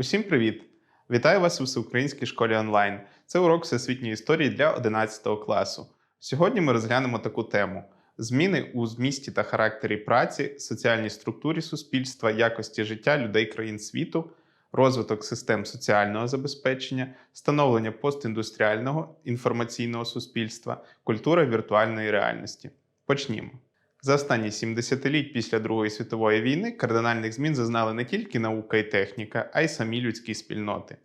Усім привіт! Вітаю вас у Всеукраїнській школі онлайн. Це урок всесвітньої історії для 11 класу. Сьогодні ми розглянемо таку тему: зміни у змісті та характері праці, соціальній структурі суспільства, якості життя людей країн світу, розвиток систем соціального забезпечення, становлення постіндустріального інформаційного суспільства, культура віртуальної реальності. Почнімо. За останні 70 літ після Другої світової війни кардинальних змін зазнали не тільки наука і техніка, а й самі людські спільноти.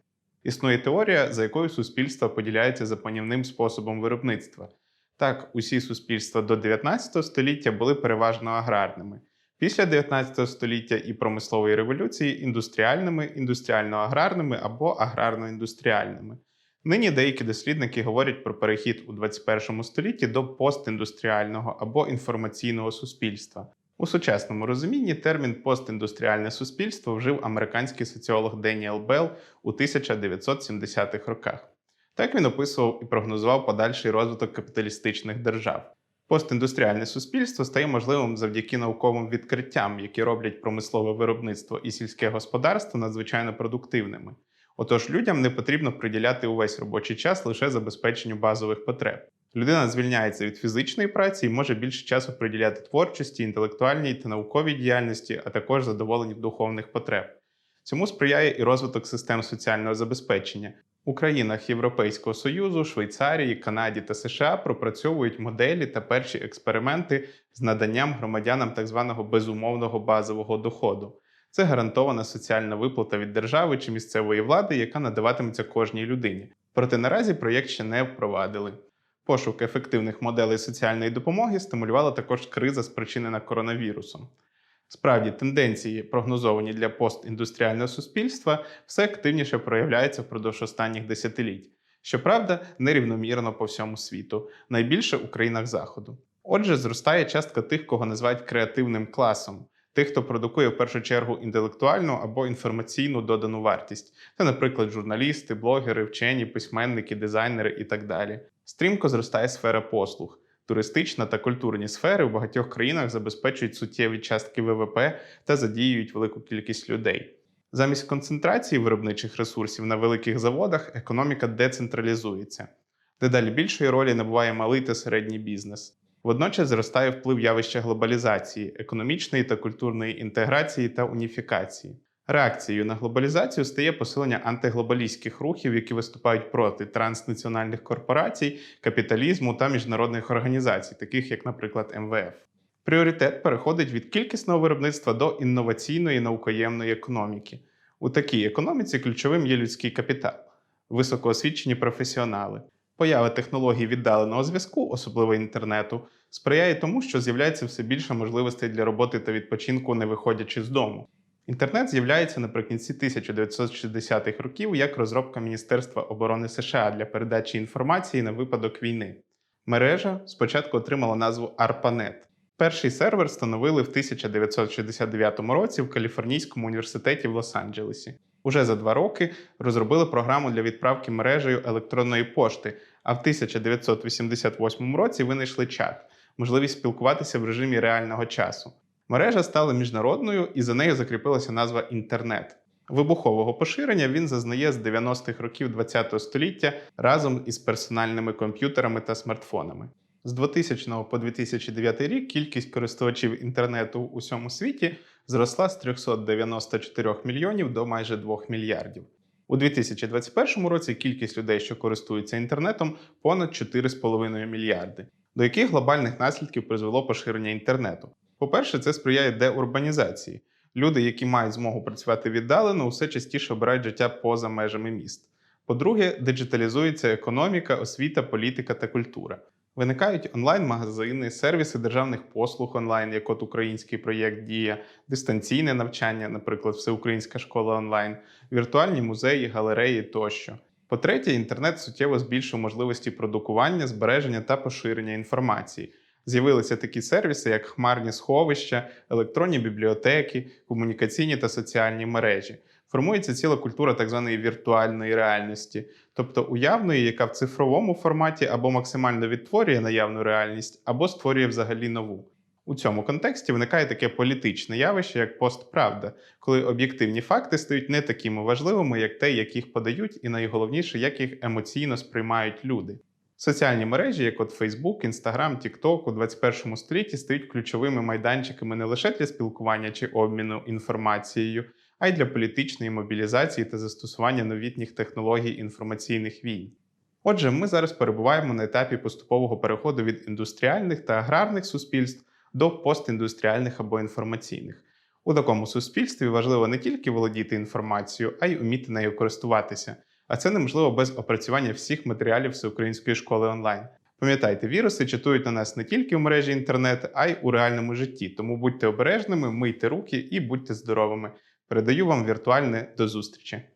Існує теорія, за якою суспільство поділяється за панівним способом виробництва. Так, усі суспільства до 19 століття були переважно аграрними. Після 19 століття і промислової революції індустріальними, індустріально-аграрними або аграрно-індустріальними. Нині деякі дослідники говорять про перехід у 21 столітті до постіндустріального або інформаційного суспільства. У сучасному розумінні термін постіндустріальне суспільство вжив американський соціолог Деніел Белл у 1970-х роках. Так він описував і прогнозував подальший розвиток капіталістичних держав. Постіндустріальне суспільство стає можливим завдяки науковим відкриттям, які роблять промислове виробництво і сільське господарство надзвичайно продуктивними. Отож, людям не потрібно приділяти увесь робочий час лише забезпеченню базових потреб. Людина звільняється від фізичної праці і може більше часу приділяти творчості, інтелектуальній та науковій діяльності, а також задоволенню духовних потреб. Цьому сприяє і розвиток систем соціального забезпечення. У країнах Європейського Союзу, Швейцарії, Канаді та США пропрацьовують моделі та перші експерименти з наданням громадянам так званого безумовного базового доходу. Це гарантована соціальна виплата від держави чи місцевої влади, яка надаватиметься кожній людині. Проте наразі проєкт ще не впровадили. Пошук ефективних моделей соціальної допомоги стимулювала також криза, спричинена коронавірусом. Справді, тенденції, прогнозовані для постіндустріального суспільства, все активніше проявляються впродовж останніх десятиліть. Щоправда, нерівномірно по всьому світу, найбільше у країнах Заходу. Отже, зростає частка тих, кого називають креативним класом, тих, хто продукує в першу чергу інтелектуальну або інформаційну додану вартість. Це, наприклад, журналісти, блогери, вчені, письменники, дизайнери і так далі. Стрімко зростає сфера послуг. Туристична та культурні сфери в багатьох країнах забезпечують суттєві частки ВВП та задіюють велику кількість людей. Замість концентрації виробничих ресурсів на великих заводах економіка децентралізується. Дедалі більшої ролі набуває малий та середній бізнес. Водночас зростає вплив явища глобалізації, економічної та культурної інтеграції та уніфікації. Реакцією на глобалізацію стає посилення антиглобалістських рухів, які виступають проти транснаціональних корпорацій, капіталізму та міжнародних організацій, таких як, наприклад, МВФ. Пріоритет переходить від кількісного виробництва до інноваційної наукоємної економіки. У такій економіці ключовим є людський капітал, високоосвічені професіонали. Поява технологій віддаленого зв'язку, особливо інтернету, сприяє тому, що з'являється все більше можливостей для роботи та відпочинку, не виходячи з дому. Інтернет з'являється наприкінці 1960-х років як розробка Міністерства оборони США для передачі інформації на випадок війни. Мережа спочатку отримала назву ARPANET. Перший сервер встановили в 1969 році в Каліфорнійському університеті в Лос-Анджелесі. Уже за два роки розробили програму для відправки мережею електронної пошти, а в 1988 році винайшли чат, можливість спілкуватися в режимі реального часу. Мережа стала міжнародною і за нею закріпилася назва інтернет. Вибухового поширення він зазнає з 90-х років ХХ століття разом із персональними комп'ютерами та смартфонами. З 2000 по 2009 рік кількість користувачів інтернету у всьому світі зросла з 394 мільйонів до майже 2 мільярдів. У 2021 році кількість людей, що користуються інтернетом, понад 4,5 мільярди. До яких глобальних наслідків призвело поширення інтернету? По-перше, це сприяє деурбанізації. Люди, які мають змогу працювати віддалено, усе частіше обирають життя поза межами міст. По-друге, диджиталізується економіка, освіта, політика та культура. Виникають онлайн-магазини, сервіси державних послуг онлайн, як от український проєкт Дія, дистанційне навчання, наприклад, Всеукраїнська школа онлайн, віртуальні музеї, галереї тощо. По-третє, інтернет суттєво збільшив можливості продукування, збереження та поширення інформації. З'явилися такі сервіси, як хмарні сховища, електронні бібліотеки, комунікаційні та соціальні мережі. Формується ціла культура так званої віртуальної реальності, тобто уявної, яка в цифровому форматі або максимально відтворює наявну реальність, або створює взагалі нову. У цьому контексті виникає таке політичне явище, як постправда, коли об'єктивні факти стають не такими важливими, як те, як їх подають, і найголовніше, як їх емоційно сприймають люди. Соціальні мережі, як от Facebook, Instagram, TikTok у 21 столітті стають ключовими майданчиками не лише для спілкування чи обміну інформацією, а й для політичної мобілізації та застосування новітніх технологій інформаційних війн. Отже, ми зараз перебуваємо на етапі поступового переходу від індустріальних та аграрних суспільств до постіндустріальних або інформаційних. У такому суспільстві важливо не тільки володіти інформацією, а й уміти нею користуватися. А це неможливо без опрацювання всіх матеріалів всеукраїнської школи онлайн. Пам'ятайте, віруси чатують на нас не тільки в мережі інтернет, а й у реальному житті. Тому будьте обережними, мийте руки і будьте здоровими. Передаю вам віртуальне до зустрічі.